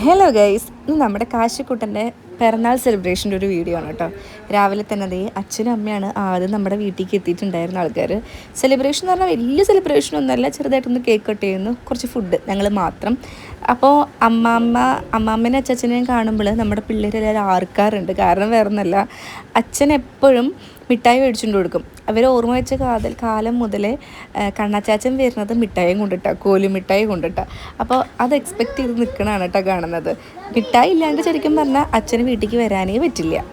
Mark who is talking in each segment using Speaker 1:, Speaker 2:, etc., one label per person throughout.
Speaker 1: Hello guys ഇന്ന് നമ്മുടെ കാശിക്കുട്ടന്റെ പിറന്നാൾ സെലിബ്രേഷന്റെ ഒരു വീഡിയോ ആണ് കേട്ടോ. രാവിലെ തന്നെ അതേ അച്ഛനും അമ്മയാണ് ആദ്യം നമ്മുടെ വീട്ടിലേക്ക് എത്തിയിട്ടുണ്ടായിരുന്ന ആൾക്കാർ സെലിബ്രേഷൻ എന്ന് പറഞ്ഞാൽ വലിയ സെലിബ്രേഷൻ ഒന്നുമല്ല ചെറുതായിട്ടൊന്ന് കേക്ക് കട്ട് ചെയ്യുന്നു കുറച്ച് ഫുഡ് ഞങ്ങൾ മാത്രം. അപ്പോൾ അമ്മാമ്മ അമ്മാമ്മേനെ അച്ഛനെയും കാണുമ്പോൾ നമ്മുടെ പിള്ളേരെല്ലാവരും ആർക്കാറുണ്ട്? കാരണം വേറെ ഒന്നല്ല അച്ഛൻ എപ്പോഴും മിഠായി മേടിച്ചുകൊണ്ട് കൊടുക്കും. അവർ ഓർമ്മ വെച്ച കാതൽ കാലം മുതലേ കണ്ണാച്ചാച്ചൻ വരുന്നത് മിഠായി കൊണ്ടിട്ടാ കോലി മിഠായി കൊണ്ടിട്ട. അപ്പോൾ അത് എക്സ്പെക്ട് ചെയ്ത് നിൽക്കണതാണ് കേട്ടോ കാണുന്നത്. മിഠായി ഇല്ലാണ്ട് ശരിക്കും പറഞ്ഞാൽ അച്ഛന് വീട്ടിലേക്ക് വരാനേ പറ്റില്ല.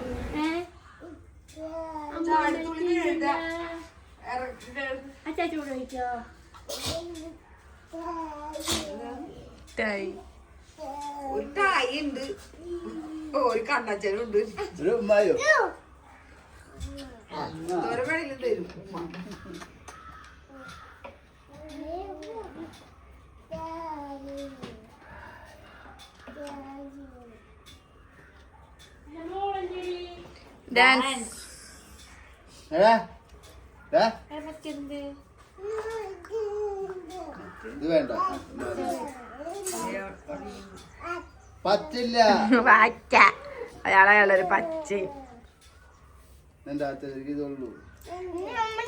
Speaker 2: ഒരു തായി ഉണ്ട്. ഒരു കണ്ണച്ചനുണ്ട്
Speaker 3: ഒരു
Speaker 2: ഉമ്മ.
Speaker 1: ഡാൻസ്?
Speaker 3: ഇത് വേണ്ട പറ്റില്ല
Speaker 1: വാക്ക അയാളയാളൊരു പച്ച
Speaker 3: എന്റെ അച്ഛനക്ക് ഇതുള്ളൂ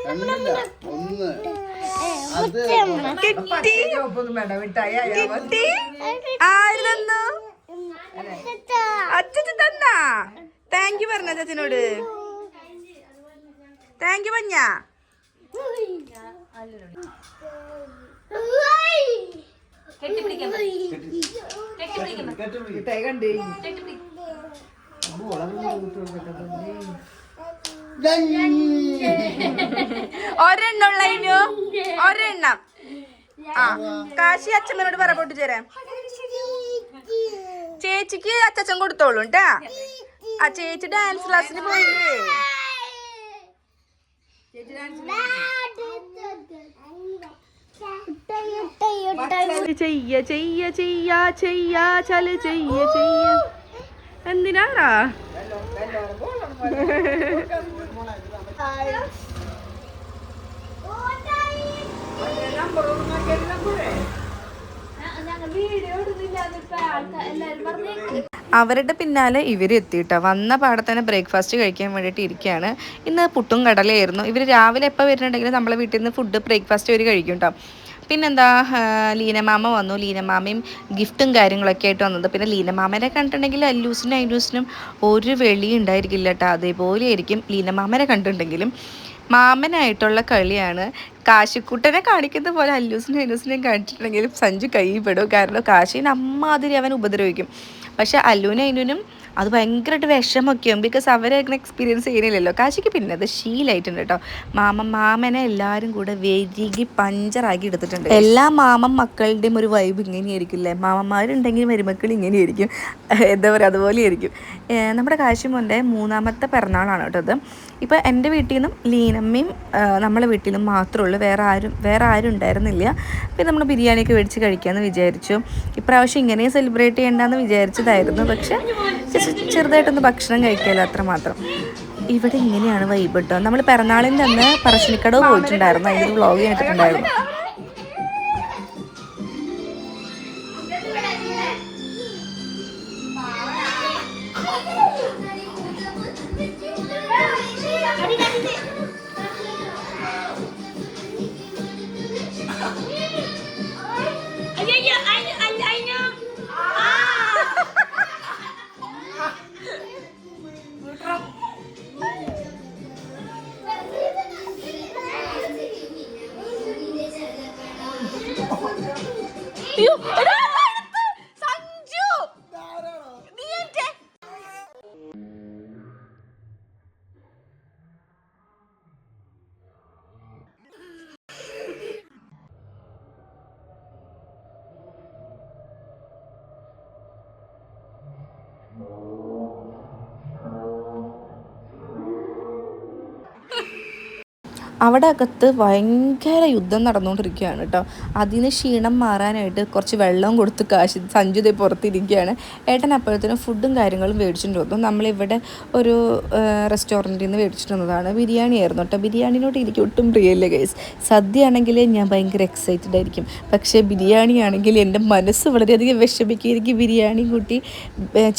Speaker 3: രണ്ടില്ല ഒന്ന്. അത്
Speaker 2: പച്ച ചോപ്പൊന്നും വേണ്ട മതി.
Speaker 1: ആര് തന്നു? അച്ഛൻ തന്നാ താങ്ക് യു പറഞ്ഞ അച്ഛനോട് താങ്ക് യു പഞ്ഞ
Speaker 3: കെട്ടിപ്പിടി.
Speaker 2: മിഠായി കണ്ടു
Speaker 1: ഒരെണ്ണം ആ കാശി അച്ഛമ്മനോട് പറ പൊട്ടിച്ചേരാൻ ചേച്ചിക്ക് അച്ഛൻ കൊടുത്തോളൂ കേട്ടാ ആ ചേച്ചി ഡാൻസ് ക്ലാസ്സിന് പോയില്ലേ ചെയ്യ ചെയ്യ ചെയ്യ ചെയ്യ ചൽ ചെയ്യ ചെയ്യ എന്തിനാടാ അവരുടെ പിന്നാലെ ഇവർ എത്തിയിട്ടോ. വന്ന പാടെ തന്നെ ബ്രേക്ക്ഫാസ്റ്റ് കഴിക്കാൻ വേണ്ടിയിട്ട് ഇരിക്കുകയാണ് ഇന്ന് പുട്ടും കടലയായിരുന്നു. ഇവർ രാവിലെ എപ്പോൾ വരുന്നുണ്ടെങ്കിലും നമ്മളെ വീട്ടിൽ നിന്ന് ഫുഡ് ബ്രേക്ക്ഫാസ്റ്റ് ഇവർ കഴിക്കും കേട്ടോ പിന്നെന്താ ലീനമാമ വന്നു. ലീനമാമയും ഗിഫ്റ്റും കാര്യങ്ങളൊക്കെ ആയിട്ട് വന്നത്. പിന്നെ ലീനമാമനെ കണ്ടിട്ടുണ്ടെങ്കിൽ അല്ലൂസിനും അല്ലൂസിനും ഒരു വെളി ഉണ്ടായിരിക്കില്ല കേട്ടോ. അതേപോലെ ആയിരിക്കും ലീനമാമനെ കണ്ടിട്ടുണ്ടെങ്കിലും മാമനായിട്ടുള്ള കളിയാണ് കാശിക്കുട്ടനെ കാണിക്കുന്ന പോലെ അല്ലൂസിനും അല്ലൂസിനെയും കാണിച്ചിട്ടുണ്ടെങ്കിലും സഞ്ജു കൈ പെടും കാരണം കാശിനെ അമ്മാതിരി അവൻ ഉപദ്രവിക്കും. പക്ഷെ അല്ലുവിനും അയിനും അത് ഭയങ്കരമായിട്ട് വിഷമൊക്കെയാവും ബിക്കോസ് അവരെ അങ്ങനെ എക്സ്പീരിയൻസ് ചെയ്യുന്നില്ലല്ലോ. കാശിക്ക് പിന്നെ അത് ശീലായിട്ടുണ്ട് കേട്ടോ. മാമ മാമനെ എല്ലാവരും കൂടെ വെരുകി പഞ്ചറാക്കി എടുത്തിട്ടുണ്ട്. എല്ലാ മാമൻ മക്കളുടെയും ഒരു വൈബ് ഇങ്ങനെയായിരിക്കും അല്ലേ മാമന്മാരുണ്ടെങ്കിൽ മരുമക്കൾ ഇങ്ങനെയായിരിക്കും. എന്താ പറയുക അതുപോലെ ആയിരിക്കും നമ്മുടെ കാശിമോന്റെ മൂന്നാമത്തെ പിറന്നാളാണ് കേട്ടോ അത്. ഇപ്പോൾ എന്റെ വീട്ടിൽ നിന്നും ലീനമ്മയും നമ്മളെ വീട്ടിൽ നിന്നും മാത്രമേ ഉള്ളൂ. വേറെ ആരും വേറെ ആരും ഉണ്ടായിരുന്നില്ല. പിന്നെ നമ്മൾ ബിരിയാണിയൊക്കെ മേടിച്ച് കഴിക്കാമെന്ന് വിചാരിച്ചു. ഇപ്രാവശ്യം ഇങ്ങനെ സെലിബ്രേറ്റ് ചെയ്യേണ്ടെന്ന് വിചാരിച്ചതായിരുന്നു. പക്ഷേ ചെറുതായിട്ടൊന്ന് ഭക്ഷണം കഴിക്കാമല്ലോ അത്രമാത്രം ഇവിടെ ഇങ്ങനെയാണ് വൈബ് കേട്ടോ നമ്മൾ പിറന്നാളിന്റെ അന്ന് പറശ്ശിനിക്കടവ് പോയിട്ടുണ്ടായിരുന്നു. അതിന്റെ വ്ളോഗ് ചെയ്തിട്ടുണ്ടായിരുന്നു അവിടെ അകത്ത് ഭയങ്കര യുദ്ധം നടന്നുകൊണ്ടിരിക്കുകയാണ് കേട്ടോ. അതിന് ക്ഷീണം മാറാനായിട്ട് കുറച്ച് വെള്ളം കൊടുത്ത് കാശ് സഞ്ജുത പുറത്തിരിക്കുകയാണ്. ഏട്ടൻ അപ്പോഴത്തേനും ഫുഡും കാര്യങ്ങളും മേടിച്ചിട്ട് വന്നു നമ്മളിവിടെ ഒരു റെസ്റ്റോറന്റിൽ നിന്ന് മേടിച്ചിട്ട് വന്നതാണ്. ബിരിയാണി ആയിരുന്നു കേട്ടോ. ബിരിയാണിനോട് എനിക്ക് ഒട്ടും പ്രിയമില്ല ഗൈസ് സദ്യ ആണെങ്കിൽ ഞാൻ ഭയങ്കര എക്സൈറ്റഡ് ആയിരിക്കും. പക്ഷേ ബിരിയാണി ആണെങ്കിൽ എന്റെ മനസ്സ് വളരെയധികം വിഷമിക്കും. എനിക്ക് ബിരിയാണി കൂട്ടി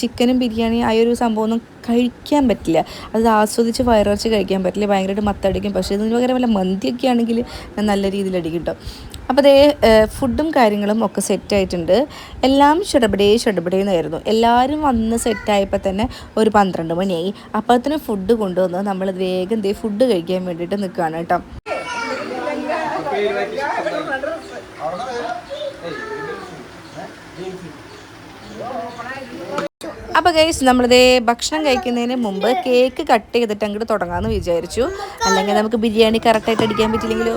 Speaker 1: ചിക്കനും ബിരിയാണി ആ ഒരു സംഭവം ഒന്നും കഴിക്കാൻ പറ്റില്ല. അത് ആസ്വദിച്ച് വയറിറച്ച് കഴിക്കാൻ പറ്റില്ല. ഭയങ്കരമായിട്ട് മത്തടിക്കും. പക്ഷേ ഇതിന് പകരം വല്ല മന്തിയൊക്കെ ആണെങ്കിൽ ഞാൻ നല്ല രീതിയിൽ അടിക്കും കേട്ടോ അപ്പോൾ അതേ ഫുഡും കാര്യങ്ങളും ഒക്കെ സെറ്റായിട്ടുണ്ട് എല്ലാം ഷടപടേ ഷടപടേന്നായിരുന്നു എല്ലാവരും വന്ന് സെറ്റായപ്പോൾ തന്നെ ഒരു പന്ത്രണ്ട് മണിയായി. അപ്പോഴത്തേനും ഫുഡ് കൊണ്ടുവന്ന് നമ്മൾ വേഗം ദേ ഫുഡ് കഴിക്കാൻ വേണ്ടിയിട്ട് നിൽക്കുകയാണ് കേട്ടോ. അപ്പോൾ ഗൈസ് നമ്മളിതേ ഭക്ഷണം കഴിക്കുന്നതിന് മുമ്പ് കേക്ക് കട്ട് ചെയ്തിട്ട് അങ്ങോട്ട് തുടങ്ങാമെന്ന് വിചാരിച്ചു. അല്ലെങ്കിൽ നമുക്ക് ബിരിയാണി കറക്റ്റായിട്ട് അടിക്കാൻ പറ്റില്ലെങ്കിലോ?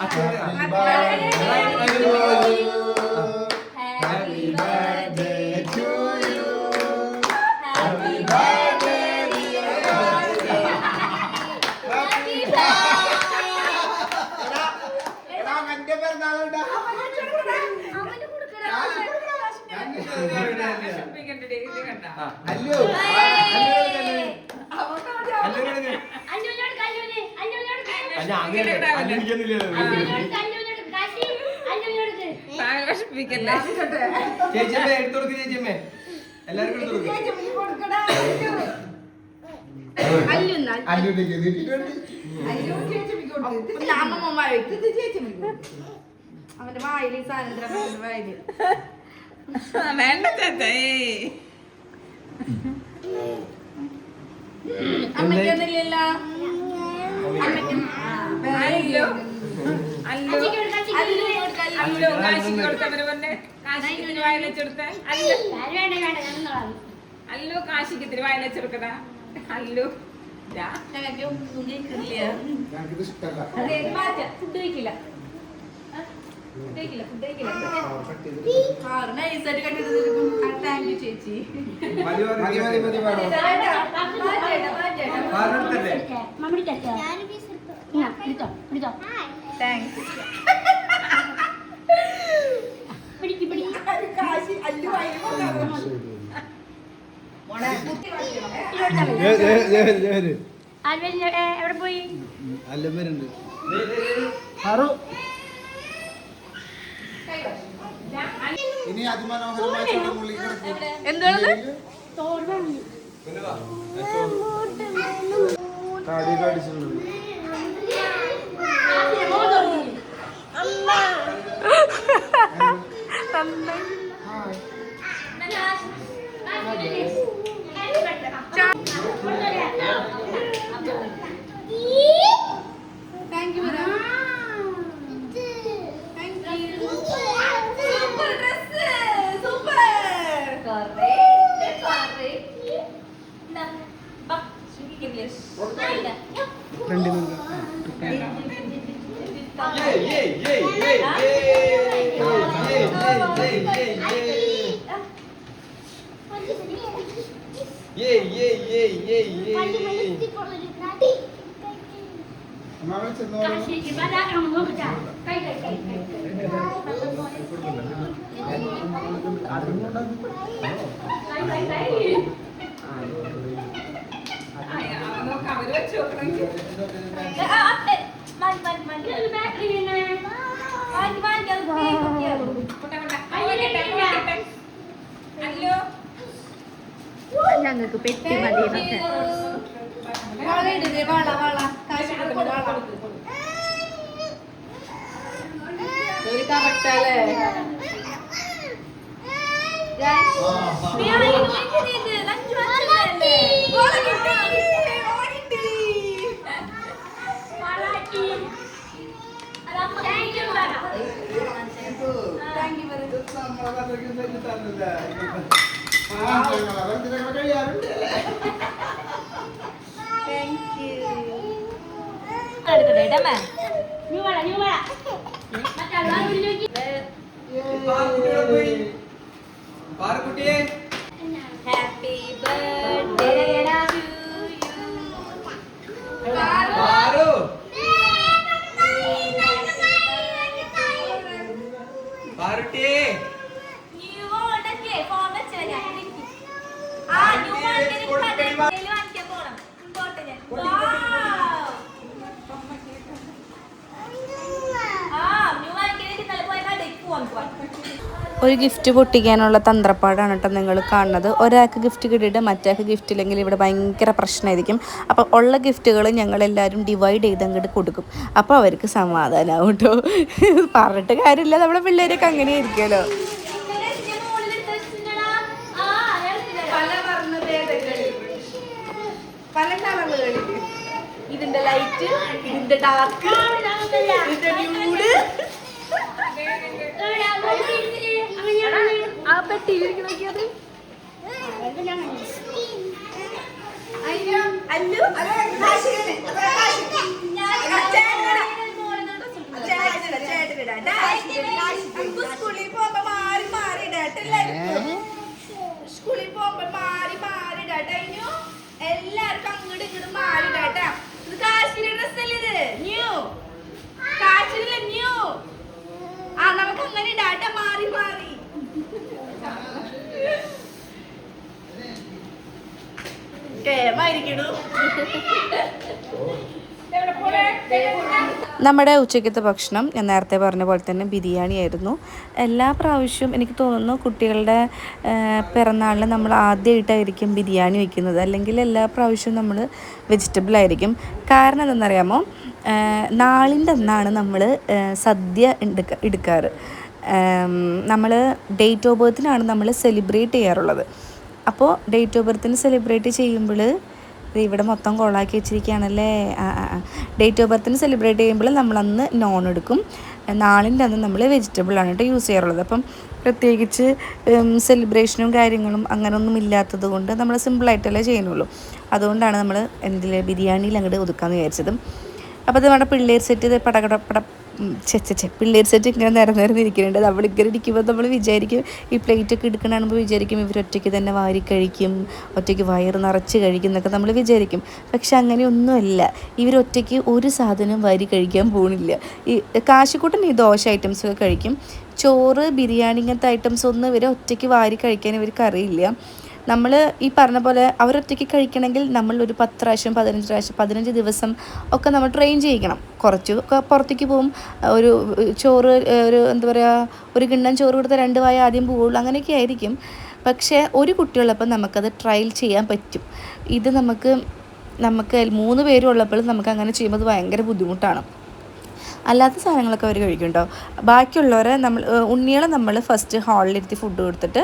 Speaker 2: അച്ഛൻ അല്ലയോ?
Speaker 4: ചേച്ചിയമ്മേ എടുത്തു കൊടുക്ക് ചേച്ചിയമ്മേ. എല്ലാവർക്കും എടുത്തു കൊടുക്കും.
Speaker 1: അവന്റെ വായിലേ സാധനം വായിലേ.
Speaker 5: വേണ്ട ചേച്ചേ
Speaker 1: അമ്മയ്ക്കൊന്നുമില്ലല്ലോ
Speaker 5: അല്ലോ അല്ലോ കാശിക്ക് കൊടുത്തവര് പറഞ്ഞേ. കാശിക്ക് തിരുവായ വെച്ചെടുത്ത അല്ലോ കാശിക്ക് തിരുവായ വെച്ചെടുക്കട അല്ലോ
Speaker 3: ഇഷ്ടമല്ല
Speaker 1: ഫുഡ് കഴിക്കില്ല. ചേച്ചി.
Speaker 2: എവിടെ പോയി?
Speaker 3: അല്ലമ്മരുണ്ട് ഇനി അതിമനോഹരമായ
Speaker 1: എന്താണ്
Speaker 5: നന്നായി ഫ്രണ്ടിൽ നിന്ന് അതുകൊണ്ടാണ്
Speaker 1: ഞങ്ങൾക്ക് പെട്ടി മതി ഒരു കറക്റ്റല്ലേ ഞാൻ
Speaker 3: ആ
Speaker 1: അഞ്ചു
Speaker 5: പാറുക്കുട്ടിയോട് പോയി പാറുക്കുട്ടിയെ പാറു. யாருட்டே
Speaker 1: ഒരു ഗിഫ്റ്റ് പൊട്ടിക്കാനുള്ള തന്ത്രപ്പാടാണ് കേട്ടോ നിങ്ങൾ കാണുന്നത്. ഒരാൾക്ക് ഗിഫ്റ്റ് കിട്ടിയിട്ട് മറ്റാൾക്ക് ഗിഫ്റ്റ് ഇല്ലെങ്കിൽ ഇവിടെ ഭയങ്കര പ്രശ്നമായിരിക്കും. അപ്പോൾ ഉള്ള ഗിഫ്റ്റുകൾ ഞങ്ങളെല്ലാവരും ഡിവൈഡ് ചെയ്ത് അങ്ങോട്ട് കൊടുക്കും. അപ്പോൾ അവർക്ക് സമാധാനമാവും കേട്ടോ. പറഞ്ഞിട്ട് കാര്യമില്ല. നമ്മുടെ പിള്ളേരൊക്കെ അങ്ങനെ ആയിരിക്കുമല്ലോ പല ഇതിന്റെ ലൈറ്റ് ഇതിന്റെ ഡാർക്ക് ഇതിന്റെ ന്യൂഡ് നോക്കിയത് അയ്യോ അല്ലു സ്കൂളിൽ പോകുമ്പോ മാറി മാറി സ്കൂളിൽ പോകുമ്പോ മാറി മാറി ഡാറ്റു എല്ലാവർക്കും അങ്ങോട്ടും ഇങ്ങോട്ടും മാറി ഡാറ്റ ഇത് കാശ്മീരി ഡ്രസ് അല്ലേ ഇത് ന്യൂ കാശ്മീരിലെ ന്യൂ ആ നമുക്ക് അങ്ങനെ ഡാറ്റ മാറി മാറി നമ്മുടെ ഉച്ചയ്ക്കത്തെ ഭക്ഷണം ഞാൻ നേരത്തെ പറഞ്ഞ പോലെ തന്നെ ബിരിയാണി ആയിരുന്നു എല്ലാ പ്രാവശ്യവും എനിക്ക് തോന്നുന്നു കുട്ടികളുടെ പിറന്നാളിൽ നമ്മൾ ആദ്യമായിട്ടായിരിക്കും ബിരിയാണി വയ്ക്കുന്നത്. അല്ലെങ്കിൽ എല്ലാ പ്രാവശ്യവും നമ്മൾ വെജിറ്റബിൾ ആയിരിക്കും. കാരണം എന്തെന്നറിയാമോ നാളിന്റെ അന്നാണ് നമ്മൾ സദ്യ എടുക്ക എടുക്കാറ്. നമ്മൾ ഡേറ്റ് ഓഫ് ബർത്തിനാണ് നമ്മൾ സെലിബ്രേറ്റ് ചെയ്യാറുള്ളത്. അപ്പോൾ ഡേറ്റ് ഓഫ് ബർത്തിന് സെലിബ്രേറ്റ് ചെയ്യുമ്പോൾ ഇവിടെ മൊത്തം കോളാക്കി വെച്ചിരിക്കുകയാണല്ലേ? ഡേറ്റ് ഓഫ് ബർത്തിന് സെലിബ്രേറ്റ് ചെയ്യുമ്പോൾ നമ്മളന്ന് നോൺ എടുക്കും. നാളിന്റെ അന്ന് നമ്മൾ വെജിറ്റബിളാണ് കേട്ടോ യൂസ് ചെയ്യാറുള്ളത്. അപ്പം പ്രത്യേകിച്ച് സെലിബ്രേഷനും കാര്യങ്ങളും അങ്ങനെയൊന്നും ഇല്ലാത്തത് കൊണ്ട് നമ്മൾ സിമ്പിളായിട്ടല്ലേ ചെയ്യുന്നുള്ളൂ. അതുകൊണ്ടാണ് നമ്മൾ എന്തിൽ ബിരിയാണിയിൽ അങ്ങോട്ട് ഒതുക്കാമെന്ന് വിചാരിച്ചത്. അപ്പോൾ ഇത് നമ്മുടെ പിള്ളേർ സെറ്റ് ഇത് പടകട പട ചെച്ചെ പിള്ളേർ സെറ്റ് ഇങ്ങനെ നേരം നേരം നമ്മൾ നമ്മളിങ്ങനെ ഇരിക്കുമ്പോൾ നമ്മൾ വിചാരിക്കും ഈ പ്ലേറ്റ് ഒക്കെ എടുക്കണ കാണുമ്പോൾ വിചാരിക്കും ഇവർ ഒറ്റയ്ക്ക് തന്നെ വാരി കഴിക്കും ഒറ്റയ്ക്ക് വയറ് നിറച്ച് കഴിക്കും എന്നൊക്കെ നമ്മൾ വിചാരിക്കും. പക്ഷെ അങ്ങനെയൊന്നുമല്ല. ഇവർ ഒറ്റയ്ക്ക് ഒരു സാധനം വാരി കഴിക്കാൻ പോണില്ല. ഈ കാശിക്കൂട്ടൻ ഈ ദോശ ഐറ്റംസ് ഒക്കെ കഴിക്കും. ചോറ് ബിരിയാണി ഇങ്ങനത്തെ ഐറ്റംസ് ഒന്നും ഇവരെ ഒറ്റയ്ക്ക് വാരി കഴിക്കാൻ ഇവർക്ക് അറിയില്ല. നമ്മൾ ഈ പറഞ്ഞ പോലെ അവരൊറ്റയ്ക്ക് കഴിക്കണമെങ്കിൽ നമ്മൾ ഒരു പത്ത് പ്രാവശ്യം പതിനഞ്ച് പ്രാവശ്യം പതിനഞ്ച് ദിവസം ഒക്കെ നമ്മൾ ട്രെയിൻ ചെയ്യിക്കണം. കുറച്ച് പുറത്തേക്ക് പോകും. ഒരു ചോറ് ഒരു എന്താ പറയുക ഒരു കിണ്ണം ചോറ് കൊടുത്ത രണ്ട് വായ ആദ്യം പോവുള്ളൂ. അങ്ങനെയൊക്കെ ആയിരിക്കും. പക്ഷേ ഒരു കുട്ടിയുള്ളപ്പോൾ നമുക്കത് ട്രയൽ ചെയ്യാൻ പറ്റും. ഇത് നമുക്ക് നമുക്ക് മൂന്ന് പേരുള്ളപ്പോഴും നമുക്ക് അങ്ങനെ ചെയ്യുമ്പോൾ ഭയങ്കര ബുദ്ധിമുട്ടാണ്. അല്ലാത്ത സാധനങ്ങളൊക്കെ അവർ കഴിക്കും കേട്ടോ ബാക്കിയുള്ളവരെ നമ്മൾ ഉണ്ണികളെ നമ്മൾ ഫസ്റ്റ് ഹാളിലിരുത്തി ഫുഡ് കൊടുത്തിട്ട്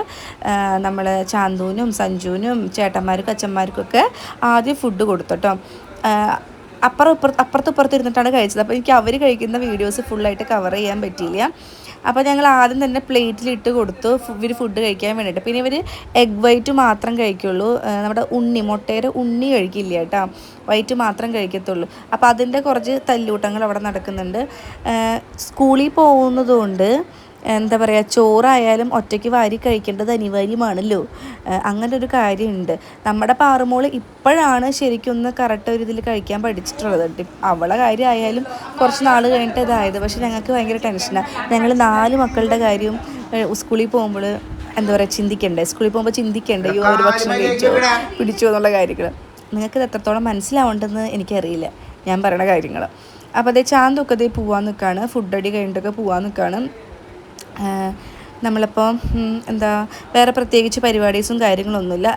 Speaker 1: നമ്മൾ ചാന്തുവിനും സഞ്ജുവിനും ചേട്ടന്മാർക്കും അച്ഛന്മാർക്കൊക്കെ ആദ്യം ഫുഡ് കൊടുത്തോട്ടോ. അപ്പുറം ഇപ്പുറത്ത് അപ്പുറത്ത് ഇപ്പുറത്ത് ഇരുന്നിട്ടാണ് കഴിച്ചത്. അപ്പോൾ എനിക്ക് അവർ കഴിക്കുന്ന വീഡിയോസ് ഫുള്ളായിട്ട് കവർ ചെയ്യാൻ പറ്റിയില്ല. അപ്പോൾ ഞങ്ങൾ ആദ്യം തന്നെ പ്ലേറ്റിലിട്ട് കൊടുത്തു ഇവർ ഫുഡ് കഴിക്കാൻ വേണ്ടിയിട്ട്. പിന്നെ ഇവർ എഗ് വൈറ്റ് മാത്രം കഴിക്കുള്ളൂ. നമ്മുടെ ഉണ്ണി മുട്ടയുടെ ഉണ്ണി കഴിക്കില്ല കേട്ടോ വൈറ്റ് മാത്രം കഴിക്കത്തുള്ളൂ. അപ്പോൾ അതിന്റെ കുറച്ച് തല്ലൂട്ടങ്ങൾ അവിടെ നടക്കുന്നുണ്ട്. സ്കൂളിൽ പോകുന്നത് കൊണ്ട് എന്താ പറയുക ചോറായാലും ഒറ്റയ്ക്ക് വാരി കഴിക്കേണ്ടത് അനിവാര്യമാണല്ലോ. അങ്ങനെ ഒരു കാര്യമുണ്ട്. നമ്മുടെ പാറുമോൾ ഇപ്പോഴാണ് ശരിക്കും ഒന്ന് കറക്റ്റ് ഒരു ഇതിൽ കഴിക്കാൻ പഠിച്ചിട്ടുള്ളത്. അവളെ കാര്യമായാലും കുറച്ച് നാൾ കഴിഞ്ഞിട്ട് ഇതായത്. പക്ഷെ ഞങ്ങൾക്ക് ഭയങ്കര ടെൻഷനാണ് ഞങ്ങൾ നാല് മക്കളുടെ കാര്യം ഏ, സ്കൂളിൽ പോകുമ്പോൾ എന്താ പറയുക ചിന്തിക്കണ്ടേ? സ്കൂളിൽ പോകുമ്പോൾ ചിന്തിക്കണ്ടേ? അയ്യോ ഒരു ഭക്ഷണം കഴിച്ചോ? പിടിച്ചോ എന്നുള്ള കാര്യങ്ങൾ നിങ്ങൾക്ക് ഇത് എത്രത്തോളം മനസ്സിലാവേണ്ടെന്ന് എനിക്കറിയില്ല. ഞാൻ പറയണ കാര്യങ്ങൾ അപ്പോൾ അതേ ചാന്തൊക്കെ അതേ പോവാൻ നിൽക്കുകയാണ് ഫുഡ് അടി കഴിഞ്ഞിട്ടൊക്കെ പോവാൻ നിൽക്കുകയാണ് നമ്മളിപ്പോൾ എന്താ വേറെ പ്രത്യേകിച്ച് പരിപാടീസും കാര്യങ്ങളൊന്നുമില്ല.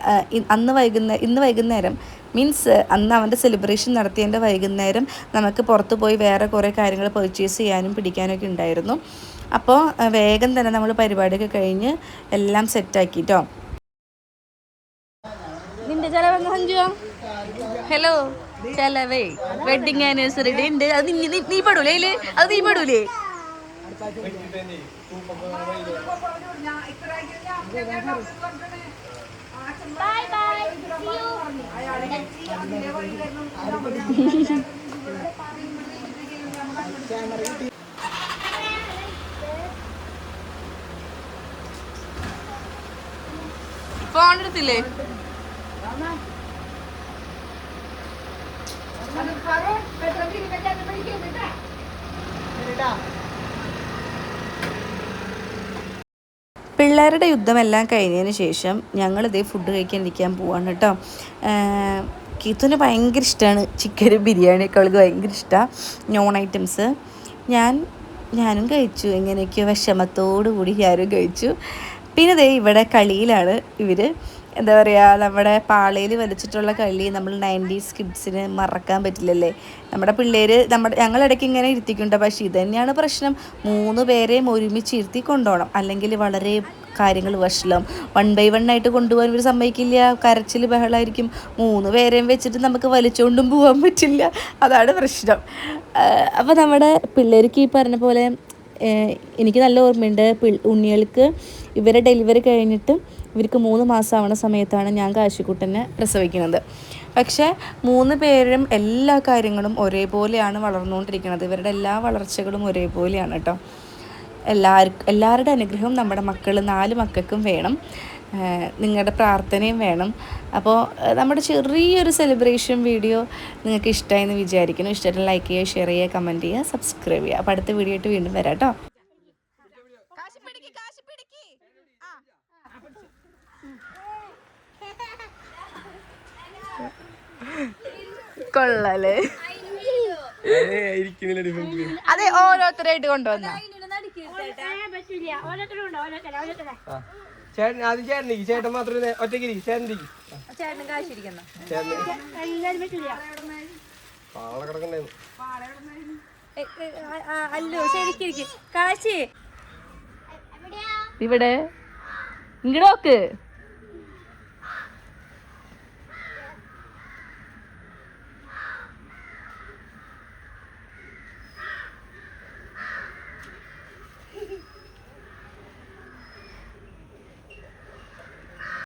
Speaker 1: അന്ന് വൈകുന്നേരം ഇന്ന് വൈകുന്നേരം മീൻസ് അന്ന് അവന്റെ സെലിബ്രേഷൻ നടത്തിയതിന്റെ വൈകുന്നേരം നമുക്ക് പുറത്ത് പോയി വേറെ കുറേ കാര്യങ്ങൾ പർച്ചേസ് ചെയ്യാനും പിടിക്കാനൊക്കെ ഉണ്ടായിരുന്നു. അപ്പോൾ വേഗം തന്നെ നമ്മൾ പരിപാടിയൊക്കെ കഴിഞ്ഞ് എല്ലാം സെറ്റാക്കിട്ടോ നിന്റെ ചിലവെന്ന് ഹലോ ചെലവേ വെഡിങ് ആനിവേഴ്സറി ഡേ ഉണ്ട്. അത് നീ- പെടൂലേ അത് നീ പെടൂലേ?
Speaker 4: Bye bye you.
Speaker 1: ഫോൺ എടുത്തില്ലേ പിള്ളേരുടെ യുദ്ധമെല്ലാം കഴിഞ്ഞതിന് ശേഷം ഞങ്ങളിതേ ഫുഡ് കഴിക്കാൻ ഇരിക്കാൻ പോവാണ് കേട്ടോ. കീത്തുന് ഭയങ്കര ഇഷ്ടമാണ് ചിക്കൻ ബിരിയാണിയൊക്കെ അവൾക്ക് ഭയങ്കര ഇഷ്ടമാണ് നോൺ ഐറ്റംസ് ഞാൻ ഞാനും കഴിച്ചു എങ്ങനെയൊക്കെയോ വിഷമത്തോടു കൂടി ഞാനും കഴിച്ചു. പിന്നെ ദേ ഇവിടെ കളിയിലാണ് ഇവർ എന്താ പറയുക നമ്മുടെ പാളയിൽ വലിച്ചിട്ടുള്ള കളി നമ്മൾ നയന്റീസ് കിഡ്സിന് മറക്കാൻ പറ്റില്ലല്ലേ? നമ്മുടെ പിള്ളേർ നമ്മുടെ ഞങ്ങളിടയ്ക്ക് ഇങ്ങനെ ഇരുത്തിക്കുണ്ട്. പക്ഷേ ഇത് തന്നെയാണ് പ്രശ്നം. മൂന്ന് പേരെയും ഒരുമിച്ച് ഇരുത്തി കൊണ്ടുപോകണം അല്ലെങ്കിൽ വളരെ കാര്യങ്ങൾ വഷളം വൺ ബൈ വൺ ആയിട്ട് കൊണ്ടുപോകാൻ ഇവർ സമ്മതിക്കില്ല. കരച്ചിൽ ബഹളമായിരിക്കും മൂന്ന് പേരെയും വെച്ചിട്ട് നമുക്ക് വലിച്ചുകൊണ്ടും പോകാൻ പറ്റില്ല. അതാണ് പ്രശ്നം. അപ്പോൾ നമ്മുടെ പിള്ളേർക്ക് ഈ പറഞ്ഞ പോലെ എനിക്ക് നല്ല ഓർമ്മയുണ്ട്. ഉണ്ണികൾക്ക് ഇവരെ ഡെലിവറി കഴിഞ്ഞിട്ട് ഇവർക്ക് മൂന്ന് മാസമാവണ സമയത്താണ് ഞാൻ കാശിക്കുട്ടനെ പ്രസവിക്കുന്നത്. പക്ഷേ മൂന്ന് പേരും എല്ലാ കാര്യങ്ങളും ഒരേപോലെയാണ് വളർന്നുകൊണ്ടിരിക്കുന്നത്. ഇവരുടെ എല്ലാ വളർച്ചകളും ഒരേപോലെയാണ് കേട്ടോ. എല്ലാവർക്കും എല്ലാവരുടെ അനുഗ്രഹവും നമ്മുടെ മക്കൾ നാല് മക്കൾക്കും വേണം. നിങ്ങളുടെ പ്രാർത്ഥനയും വേണം. അപ്പോൾ നമ്മുടെ ചെറിയൊരു സെലിബ്രേഷൻ വീഡിയോ നിങ്ങൾക്ക് ഇഷ്ടമായി എന്ന് വിചാരിക്കുന്നു. ഇഷ്ടമായിട്ട് ലൈക്ക് ചെയ്യുക ഷെയർ ചെയ്യുക കമന്റ് ചെയ്യുക സബ്സ്ക്രൈബ് ചെയ്യുക. അപ്പോൾ അടുത്ത വീഡിയോ ആയിട്ട് വീണ്ടും വരാം കേട്ടോ. കൊള്ളാലേ. അതെ ഓരോരുത്തരായിട്ട് കൊണ്ടുവന്ന.
Speaker 5: ചേട്ടൻ ആദ്യം ചേട്ടൻ ചേട്ടൻ ഒറ്റയ്ക്ക്
Speaker 1: അല്ലോ ശരിക്കും കാശി. ഇവിടെ. ഇങ്ങോട്ട് നോക്ക്.